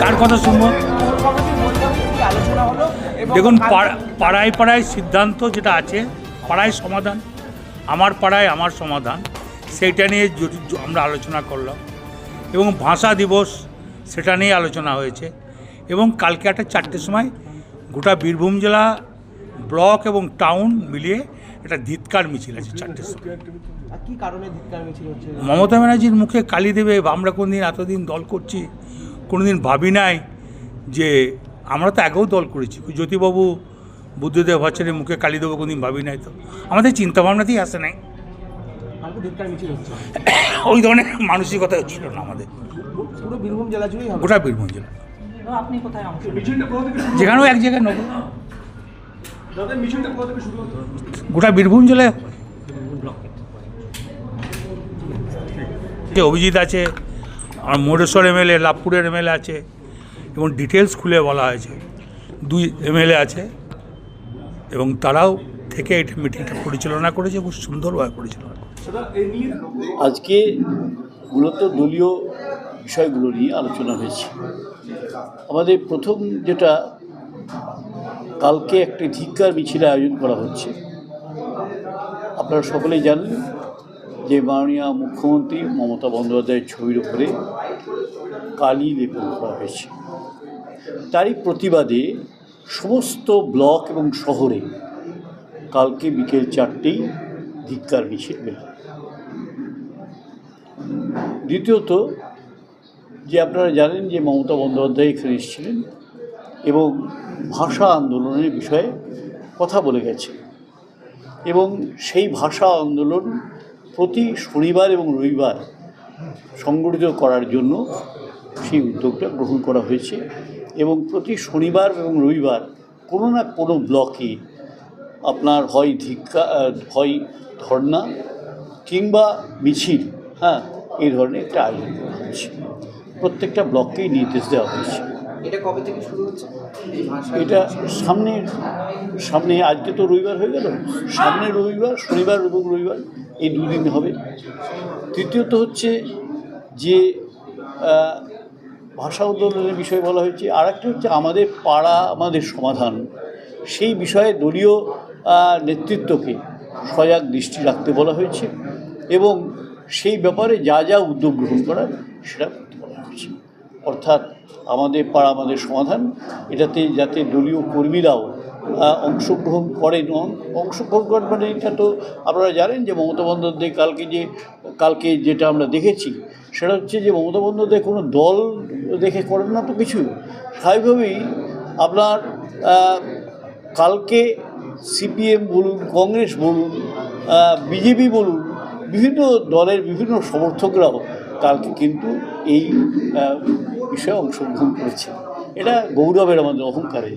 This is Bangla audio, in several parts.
কার কথা শুনব? দেখুন পাড়ায় পাড়ায় সিদ্ধান্ত যেটা আছে, পাড়ায় সমাধান, আমার পাড়ায় আমার সমাধান, সেইটা নিয়ে আমরা আলোচনা করলাম। এবং ভাষা দিবস, সেটা নিয়ে আলোচনা হয়েছে। এবং কালকে একটা চারটের সময় গোটা বীরভূম জেলা, ব্লক এবং টাউন মিলিয়ে একটা ধিৎকার মিছিল আছে চারটের সময়। কি কারণে ধিক্কার মিছিল হচ্ছে? মমতা ব্যানার্জির মুখে কালি দেবে আমরা কোনদিন এতদিন দল করছি কোনোদিন ভাবি নাই যে আমরা তো আগেও দল করেছি। জ্যোতিবাবু বুদ্ধদেব ভট্টাচার্যের মুখে কালি দেবো কোনদিন ভাবি নাই তো। আমাদের চিন্তাভাবনাতেই আসে নাই। ওই ধরনের মানসিকতা ছিল না আমাদের। পুরো বীরভূম জেলা জুড়েই গোটা বীরভূম জেলা। আপনি কোথায় যেখানেও এক জায়গায় নেব গোটা বীরভূম জেলায় হবে। অভিজিৎ আছে, আর মোরেশ্বর এমএলএ লাভপুরের এমএলএ আছে, এবং ডিটেলস খুলে বলা হয়েছে। দুই এমএলএ আছে, এবং তারাও থেকে এটা মিটিংটা পরিচালনা করেছে, খুব সুন্দরভাবে পরিচালনা আজকে মূলত দলীয় বিষয়গুলো নিয়ে আলোচনা হয়েছে। আমাদের প্রথম যেটা, কালকে একটি ধিক্কার মিছিলের আয়োজন করা হচ্ছে। আপনারা সকলেই জানেন যে মাননীয় মুখ্যমন্ত্রী মমতা বন্দ্যোপাধ্যায়ের ছবির উপরে কালি লেপন করা হয়েছে তারই প্রতিবাদে সমস্ত ব্লক এবং শহরে কালকে বিকেল চারটেই ধিক্কার মিছিল হয়। দ্বিতীয়ত, যে আপনারা জানেন যে মমতা বন্দ্যোপাধ্যায় এখানে এসেছিলেন এবং ভাষা আন্দোলনের বিষয়ে কথা বলে গেছে এবং সেই ভাষা আন্দোলন প্রতি শনিবার এবং রবিবার সংগঠিত করার জন্য সেই উদ্যোগটা গ্রহণ করা হয়েছে এবং প্রতি শনিবার এবং রবিবার কোনো না কোনো ব্লকে আপনার হয় ধিক্কা হয় ধর্না কিংবা মিছিল হ্যাঁ এই ধরনের একটা আয়োজন করা হয়েছে। প্রত্যেকটা ব্লককেই নির্দেশ দেওয়া হয়েছে। এটা কবে থেকে শুরু হচ্ছে? এটা সামনের সামনে আজকে তো রবিবার হয়ে গেল। সামনের রবিবার শনিবার এবং রবিবার এই দুদিন হবে। তৃতীয়ত হচ্ছে যে ভাষা আন্দোলনের বিষয়ে বলা হয়েছে আর হচ্ছে আমাদের পাড়া, আমাদের সমাধান। সেই বিষয়ে দলীয় নেতৃত্বকে সজাগ দৃষ্টি রাখতে বলা হয়েছে এবং সেই ব্যাপারে যা যা উদ্যোগ গ্রহণ করার সেটা করতে বলা হয়েছে। অর্থাৎ আমাদের পাড়া, আমাদের সমাধান, এটাতে যাতে দলীয় কর্মীরাও অংশগ্রহণ করেন অংশগ্রহণ করেন মানে এটা তো আপনারা জানেন যে মমতা বন্দ্যোপাধ্যায় কালকে যে, কালকে যেটা আমরা দেখেছি, সেটা হচ্ছে যে মমতা বন্দ্যোপাধ্যায় কোনো দল দেখে করেন না তো কিছু। স্বাভাবিকভাবেই আপনার কালকে সিপিএম বলুন, কংগ্রেস বলুন বিজেপি বলুন, বিভিন্ন দলের বিভিন্ন সমর্থকরাও কালকে কিন্তু এই বিষয়ে অংশগ্রহণ করেছে এটা গৌরবের আমাদের অহংকারে।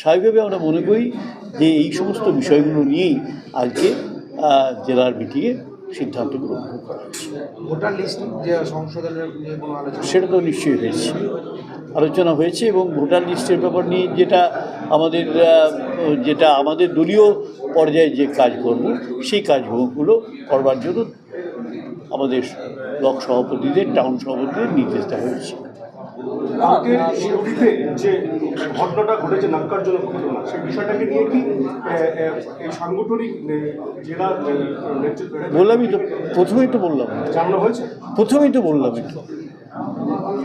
স্বাভাবিকভাবে আমরা মনে করি যে এই সমস্ত বিষয়গুলো নিয়েই আজকে জেলার মিটিংয়ে সিদ্ধান্ত গ্রহণ করা হয়েছে। ভোটার লিস্ট সংশোধনের সেটা তো নিশ্চয়ই হয়েছে। আলোচনা হয়েছে এবং ভোটার লিস্টের ব্যাপার নিয়ে যেটা আমাদের যেটা আমাদের দলীয় পর্যায়ে যে কাজকর্ম সেই কাজগুলো করবার জন্য আমাদের ব্লক সভাপতিদের টাউন সভাপতিদের নির্দেশ দেওয়া হয়েছে। কালকে শিউরিতে যে ঘটনাটা ঘটেছে নাক্কারজনক ঘটনা সেই বিষয়টাকে নিয়ে কি সাংগঠনিক জেলা বললামই তো প্রথমেই তো বললাম। জানানো হয়েছে? প্রথমেই তো বললাম একটু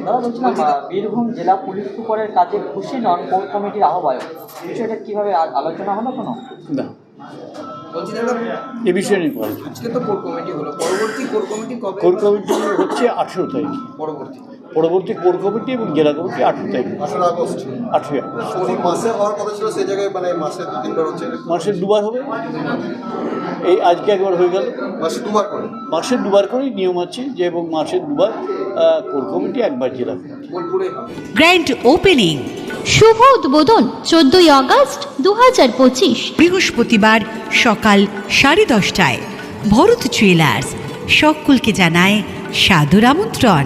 দাদা বলছিলাম আহ, বীরভূম জেলা পুলিশ সুপারের কাজে খুশি নন কোর কমিটির আহ্বায়ক। বিষয়টা কীভাবে আলোচনা হলো কোনো? না। বলছি দাদা এ বিষয়ে নিয়ে বলা। আজকে তো কোর কমিটি হলো পরবর্তী কোর কমিটি কবে কোর কমিটি হচ্ছে আঠেরো তারিখ। পরবর্তী? পরবর্তী কোর কমিটি এবং জেলা কমিটি আঠেরো তারিখ। আঠারো আগস্ট। আঠেরোই আগস্ট। মাসে হওয়ার কথা ছিল সেই জায়গায় মানে মাসে দু তিনবার হচ্ছে। মাসের দুবার হবে। এই আজকে একবার হয়ে গেল। মাসে দুবার করে। মাসের দুবার করেই নিয়ম আছে যে এবং মাসের দুবার কোর কমিটি একবার জেলা কমিটি। বোলপুরে হবে। Grand opening. শুভ উদ্বোধন চোদ্দই আগস্ট দু হাজার পঁচিশ বৃহস্পতিবার সকাল সাড়ে দশটায়। ভরত জুয়েলার্স সকলকে জানায় সাদর আমন্ত্রণ।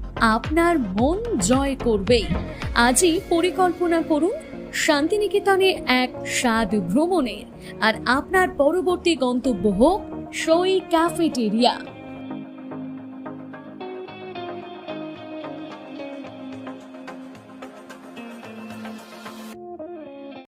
আপনার মন জয় করবেই। আজই পরিকল্পনা করুন শান্তিনিকেতনে এক স্বাদ ভ্রমণের। আর আপনার পরবর্তী গন্তব্য হোক সই ক্যাফেটেরিয়া।